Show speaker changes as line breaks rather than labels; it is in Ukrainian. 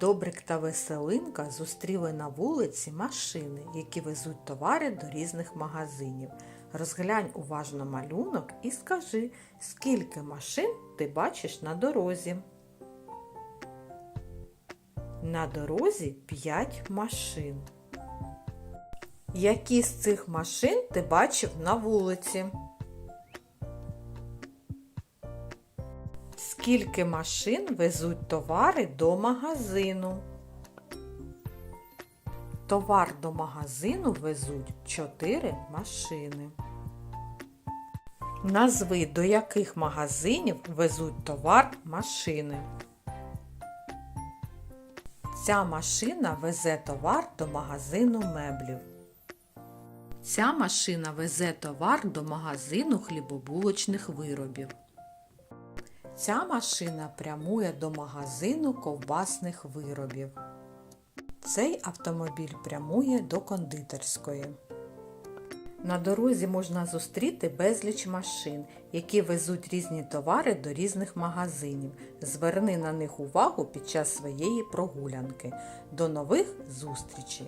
Добрик та Веселинка зустріли на вулиці машини, які везуть товари до різних магазинів. Розглянь уважно малюнок і скажи, скільки машин ти бачиш на дорозі. На дорозі 5 машин. Які з цих машин ти бачив на вулиці? Скільки машин везуть товари до магазину? Товар до магазину везуть 4 машини. Назви, до яких магазинів везуть товар машини. Ця машина везе товар до магазину меблів. Ця машина везе товар до магазину хлібобулочних виробів. Ця машина прямує до магазину ковбасних виробів. Цей автомобіль прямує до кондитерської. На дорозі можна зустріти безліч машин, які везуть різні товари до різних магазинів. Зверни на них увагу під час своєї прогулянки. До нових зустрічей!